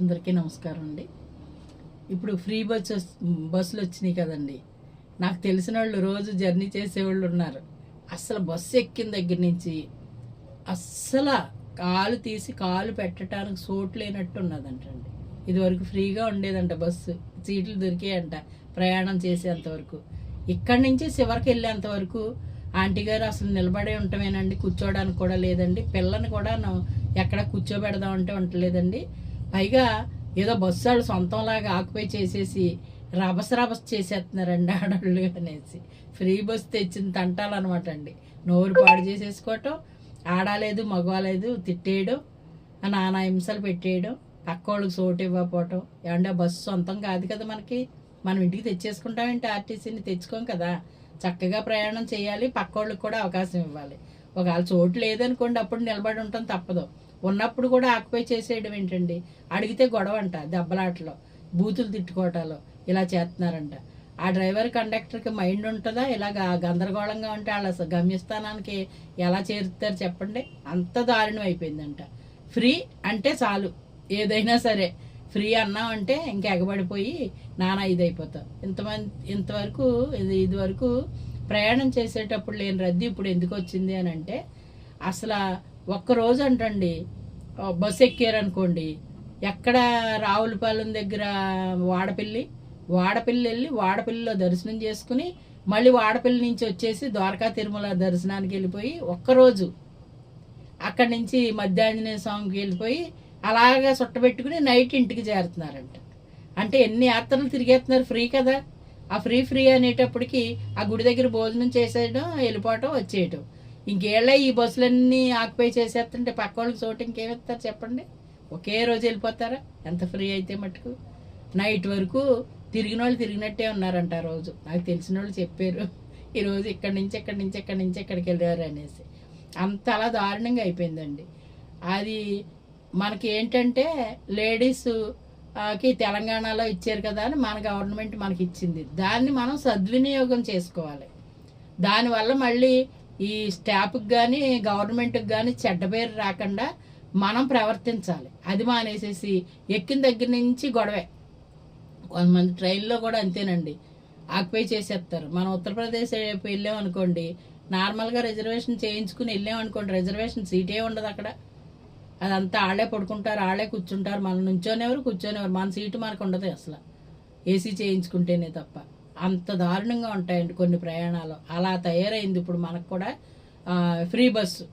అందరికీ నమస్కారం అండి. ఇప్పుడు ఫ్రీ బస్ బస్సులు వచ్చినాయి కదండి. నాకు తెలిసిన వాళ్ళు రోజు జర్నీ చేసేవాళ్ళు ఉన్నారు. అసలు బస్సు ఎక్కిన దగ్గర నుంచి అస్సలు కాలు తీసి కాలు పెట్టడానికి చోటు లేనట్టు ఉన్నదంటండి. ఇదివరకు ఫ్రీగా ఉండేదంట బస్సు. సీట్లు దొరికాయంట ప్రయాణం చేసేంతవరకు ఇక్కడి నుంచి చివరికి వెళ్ళేంతవరకు ఆంటీ గారు అసలు నిలబడే ఉంటామేనండి కూర్చోవడానికి కూడా లేదండి. పిల్లని కూడా ఎక్కడ కూర్చోబెడదాం అంటే ఉండలేదండి. పైగా ఏదో బస్సు వాళ్ళు సొంతంలాగా ఆక్యుపై చేసేసి రభస రభస చేసేస్తున్నారండి ఆడళ్ళు అనేసి. ఫ్రీ బస్ తెచ్చిన తంటాలన్నమాట అండి. నోరు పాడు చేసేసుకోవటం ఆడలేదు మగవాలేదు తిట్టేయడం నానా హింసలు పెట్టేయడం పక్కోళ్ళకి సోటు ఇవ్వకపోవటం. ఏమంటే బస్సు సొంతం కాదు కదా మనకి. మనం ఇంటికి తెచ్చేసుకుంటామంటే ఆర్టీసీని తెచ్చుకోం కదా. చక్కగా ప్రయాణం చేయాలి పక్కోళ్ళకి కూడా అవకాశం ఇవ్వాలి. ఒకవేళ చోటు లేదనుకోండి అప్పుడు నిలబడి ఉండటం తప్పదు. ఉన్నప్పుడు కూడా ఆక్యుపై చేసేయడం ఏంటండి? అడిగితే గొడవ అంట దెబ్బలాటలో బూతులు తిట్టుకోవటాలు ఇలా చేస్తున్నారంట. ఆ డ్రైవర్ కండక్టర్కి మైండ్ ఉంటుందా? ఇలాగా గందరగోళంగా ఉంటే వాళ్ళ గమ్యస్థానానికి ఎలా చేరుతారు చెప్పండి? అంత దారుణం అయిపోయిందంట. ఫ్రీ అంటే చాలు. ఏదైనా సరే. ఫ్రీ అన్నాం అంటే ఇంకా ఎగబడిపోయి నానా ఇదైపోతాం. ఇంతమంది ఇంతవరకు ఇది ఇదివరకు ప్రయాణం చేసేటప్పుడు లేని రద్దీ ఇప్పుడు ఎందుకు వచ్చింది అని అంటే అసలు ఒక్క రోజు అంటండి బస్సు ఎక్కారనుకోండి ఎక్కడ రావులపాలెం దగ్గర వాడపల్లి వాడపల్లి వెళ్ళి వాడపల్లిలో దర్శనం చేసుకుని మళ్ళీ వాడపల్లి నుంచి వచ్చేసి ద్వారకా తిరుమల దర్శనానికి వెళ్ళిపోయి ఒక్కరోజు అక్కడి నుంచి మధ్యాంజనేయ స్వామికి వెళ్ళిపోయి అలాగా చుట్టబెట్టుకుని నైట్ ఇంటికి చేరుతున్నారంట. అంటే ఎన్ని యాత్రలు తిరిగేస్తున్నారు ఫ్రీ కదా? ఆ ఫ్రీ ఫ్రీ అనేటప్పటికి ఆ గుడి దగ్గర భోజనం చేసేయడం వెళ్ళిపోవటం వచ్చేయటం. ఇంకేళ్ళ ఈ బస్సులన్నీ ఆక్యుపై చేసేస్తుంటే పక్క వాళ్ళకి చోటు ఇంకేమిస్తారు చెప్పండి? ఒకే రోజు వెళ్ళిపోతారా? ఎంత ఫ్రీ అయితే మటుకు. నైట్ వరకు తిరిగిన వాళ్ళు తిరిగినట్టే ఉన్నారంట ఆ రోజు. నాకు తెలిసిన వాళ్ళు చెప్పారు. ఈరోజు ఇక్కడి నుంచి ఇక్కడి నుంచి ఇక్కడి నుంచి ఇక్కడికి వెళ్ళారు అనేసి. అంత అలా దారుణంగా అయిపోయిందండి. అది మనకి ఏంటంటే లేడీస్ కి తెలంగాణలో ఇచ్చారు కదా అని మన గవర్నమెంట్ మనకి ఇచ్చింది. దాన్ని మనం సద్వినియోగం చేసుకోవాలి. దానివల్ల మళ్ళీ ఈ స్టాఫ్కి కానీ గవర్నమెంట్కి కానీ చెడ్డ పేరు రాకుండా మనం ప్రవర్తించాలి. అది మానేసేసి ఎక్కిన దగ్గర నుంచి గొడవే. కొంతమంది ట్రైన్లో కూడా అంతేనండి. ఆక్యుపై చేసేస్తారు. మనం ఉత్తరప్రదేశ్ వైపు వెళ్ళాం అనుకోండి నార్మల్గా రిజర్వేషన్ చేయించుకుని వెళ్ళాం అనుకోండి రిజర్వేషన్ సీటే ఉండదు అక్కడ. అదంతా ఆళ్ళే పడుకుంటారు ఆళ్ళే కూర్చుంటారు మనం నుంచోనేవారు కూర్చోనేవారు మన సీటు మనకు ఉండదు అసలు. ఏసీ చేయించుకుంటేనే తప్ప. అంత దారుణంగా ఉంటాయండి కొన్ని ప్రయాణాలు. అలా తయారైంది ఇప్పుడు మనకు కూడా ఫ్రీ బస్సు.